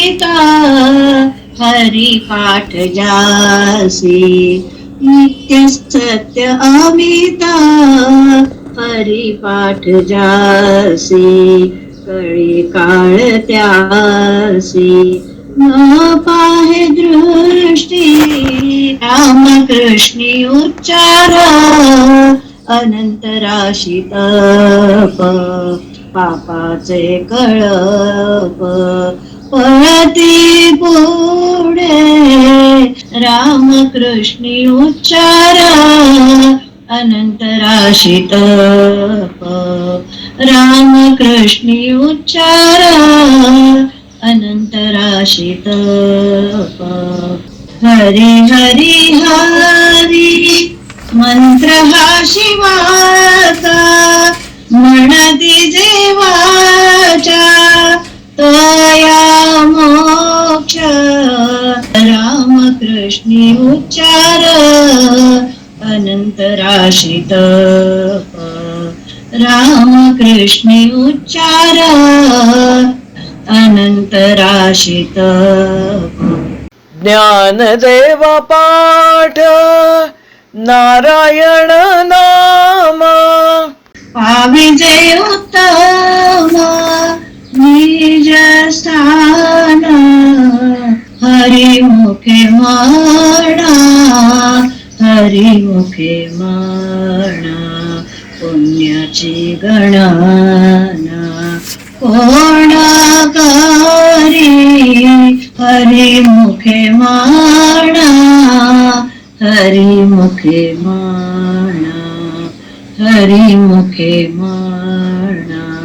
अमिता हरी पाठ जासी. नित्य सत्य अमिता हरी पाठ जासी. कळी काळ त्यासी. न पाहे दृष्टी रामकृष्णी उच्चार. अनंत राशी तप पापाचे कळप. पळती पुढे रामकृष्णी उच्चार अनंत राशी रामकृष्णी उच्चार अनंत राशी हरी हरी हरी मंत्र हा शिवाचा म्हणती जेवाच्या रामकृष्णी उच्चार अनंत राशी तप रामकृष्णी उच्चार अनंत राशी तप ज्ञानदेव पाठ नारायण नाम। पाविजे उत्तम निज स्थान हरिमुखे म्हणा हरिमुखे म्हणा पुण्याची गणना कोण करी हरिमुखे म्हणा हरिमुखे म्हणा हरिमुखे म्हणा